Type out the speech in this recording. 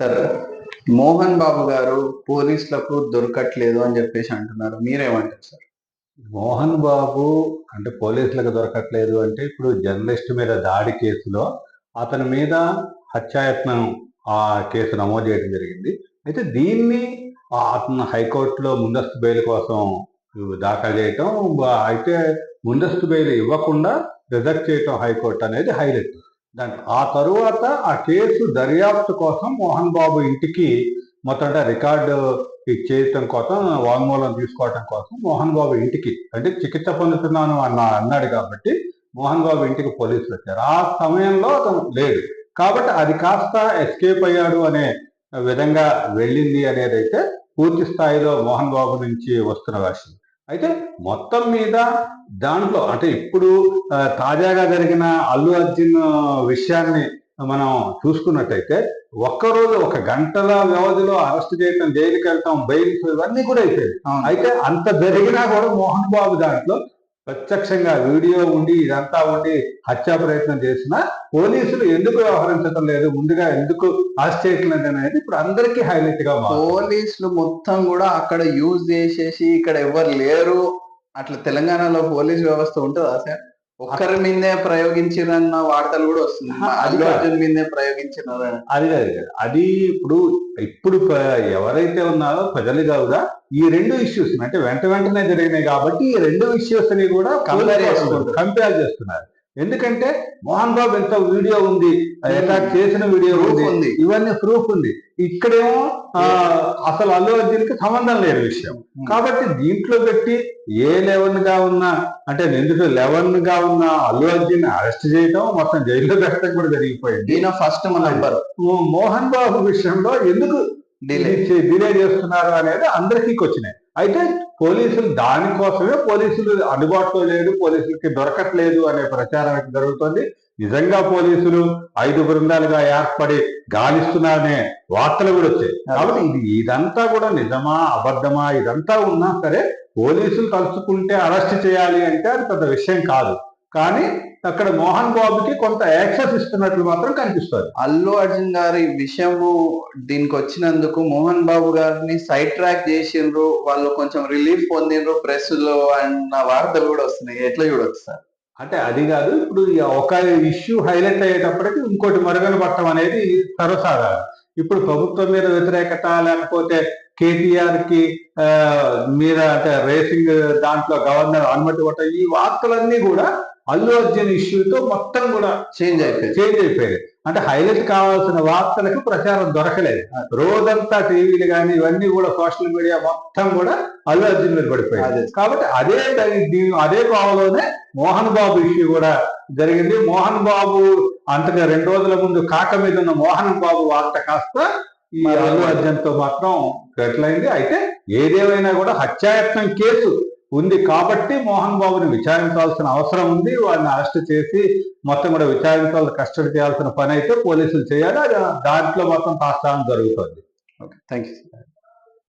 Sir Mohan Babu గారు పోలీసులకు దొరకట్లేదు అని చెప్పేసి అంటున్నారు. మీరేమంటారు సార్? మోహన్ బాబు అంటే పోలీసులకు దొరకట్లేదు అంటే ఇప్పుడు జర్నలిస్ట్ మీద దాడి కేసులో అతని మీద హత్యాయత్నం ఆ కేసు నమోదు చేయడం జరిగింది. అయితే దీన్ని ఆ అతను హైకోర్టులో ముందస్తు బెయిల్ కోసం దాఖలు చేయటం అయితే ముందస్తు బెయిల్ ఇవ్వకుండా రిజెక్ట్ చేయటం హైకోర్టు అనేది హైలైట్. దాంట్లో ఆ తరువాత ఆ కేసు దర్యాప్తు కోసం మోహన్ బాబు ఇంటికి మొత్తం అంటే రికార్డు చేయటం కోసం వాంగ్మూలం తీసుకోవటం కోసం మోహన్ బాబు ఇంటికి అంటే చికిత్స పొందుతున్నాను అన్న అన్నాడు కాబట్టి మోహన్ బాబు ఇంటికి పోలీసులు వచ్చారు. ఆ సమయంలో అతను లేడు. కాబట్టి అది కాస్త ఎస్కేప్ అయ్యాడు అనే విధంగా వెళ్ళింది అనేది అయితే పూర్తి స్థాయిలో మోహన్ బాబు నుంచి వస్తున్న వర్షం అయితే మొత్తం మీద దాంట్లో అంటే ఇప్పుడు తాజాగా జరిగిన అల్లు అర్జున్ విషయాన్ని మనం చూసుకున్నట్టయితే ఒక్కరోజు ఒక గంటల వ్యవధిలో అరెస్ట్ చేయటం జైలుకి వెళ్తాం బెయిల్స్ ఇవన్నీ కూడా అయిపోయాయి. అయితే అంత జరిగినా కూడా మోహన్ బాబు దాంట్లో ప్రత్యక్షంగా వీడియో ఉండి ఇదంతా ఉండి హత్యా ప్రయత్నం చేసినా పోలీసులు ఎందుకు వ్యవహరించడం లేదు? ముందుగా ఎందుకు ఆశ్చర్యట్లేదు అనేది ఇప్పుడు అందరికీ హైలైట్గా పోలీసులు మొత్తం కూడా అక్కడ యూజ్ చేసేసి ఇక్కడ ఎవరు లేరు. అట్లా తెలంగాణలో పోలీస్ వ్యవస్థ ఉంటుందా సార్? ఒక్కరి మీదే ప్రయోగించిరన్న వార్తలు కూడా వస్తుంది అది అల్లు. అర్జున్ మీదే ప్రయోగించినారు అది కాదు కాదు. అది ఇప్పుడు ఇప్పుడు ఎవరైతే ఉన్నారో ప్రజలుగా కూడా ఈ రెండు ఇష్యూస్ అంటే వెంట వెంటనే జరిగినాయి కాబట్టి ఈ రెండు ఇష్యూస్ని కూడా Compare చేసుకుంటారు. కంపేర్ చేస్తున్నారు ఎందుకంటే మోహన్ బాబు ఎంత వీడియో ఉంది అటాక్ చేసిన వీడియో ఉంది. ఇవన్నీ ప్రూఫ్ ఉంది ఇక్కడేమో అసలు అల్లు అర్జున్కి సంబంధం లేని విషయం. కాబట్టి దీంట్లో పెట్టి ఏ లెవెన్గా ఉన్న అంటే నిందితుడు లెవెన్గా ఉన్న అల్లు అర్జున్ అరెస్ట్ చేయడం మొత్తం జైల్లో పెట్టడం కూడా జరిగిపోయింది. ఈయన ఫస్ట్ మన నంబర్ మోహన్ బాబు విషయంలో ఎందుకు డిలే. డిలే చేస్తున్నారు అనేది అందరికీ వచ్చినాయి అయితే పోలీసులు దానికోసమే పోలీసులు అందుబాటులో లేదు పోలీసులకి దొరకట్లేదు అనే ప్రచారం జరుగుతుంది. నిజంగా పోలీసులు ఐదు బృందాలుగా ఏర్పడి గాలిస్తున్నారనే వార్తలు కూడా వచ్చాయి. కాబట్టి ఇది ఇదంతా కూడా నిజమా అబద్ధమా ఇదంతా ఉన్నా సరే పోలీసులు తలుచుకుంటే అరెస్ట్ చేయాలి అంటే అది పెద్ద విషయం కాదు. కానీ అక్కడ మోహన్ బాబుకి కొంత యాక్సెస్ ఇస్తున్నట్లు మాత్రం కనిపిస్తుంది. అల్లు అర్జున్ గారి విషయము దీనికి వచ్చినందుకు మోహన్ బాబు గారిని సైడ్ ట్రాక్ చేసిండ్రు వాళ్ళు కొంచెం రిలీఫ్ పొందిండ్రు ప్రెస్లో అన్న వార్తలు కూడా వస్తున్నాయి. ఎట్లా చూడొచ్చు సార్? అంటే అది కాదు ఇప్పుడు ఒక ఇష్యూ హైలైట్ అయ్యేటప్పటికి ఇంకోటి మరుగున పట్టడం అనేది సర్వసాధారణం. ఇప్పుడు ప్రభుత్వం మీద వ్యతిరేకత లేకపోతే కేటీఆర్కి మీద అంటే రేసింగ్ దాంట్లో గవర్నర్ అనుమతి ఇవ్వటం ఈ వార్తలన్నీ కూడా అల్లు అర్జున్ ఇష్యూతో మొత్తం కూడా చేంజ్ అయిపోయింది చేంజ్ అయిపోయాయి. అంటే హైలైట్ కావాల్సిన వార్తలకు ప్రచారం దొరకలేదు. రోజంతా టీవీలు కానీ ఇవన్నీ కూడా సోషల్ మీడియా మొత్తం కూడా అల్లు అర్జున్ మీద పడిపోయాయి. కాబట్టి అదే అదే కోవలోనే మోహన్ బాబు ఇష్యూ కూడా జరిగింది. మోహన్ బాబు అంతగా రెండు రోజుల ముందు కాక మీద ఉన్న మోహన్ బాబు వార్త కాస్త ఈ అల్లు అర్జున్తో మాత్రం సెటిల్ అయింది అయితే ఏదేమైనా కూడా హత్యాయత్నం కేసు ఉంది కాబట్టి మోహన్ బాబుని విచారించాల్సిన అవసరం ఉంది. వాడిని అరెస్ట్ చేసి మొత్తం కూడా విచారించాల్సిన కస్టడీ చేయాల్సిన పని అయితే పోలీసులు చేయాలి. అది దాంట్లో మొత్తం తాత్సారం జరుగుతుంది. Okay thank you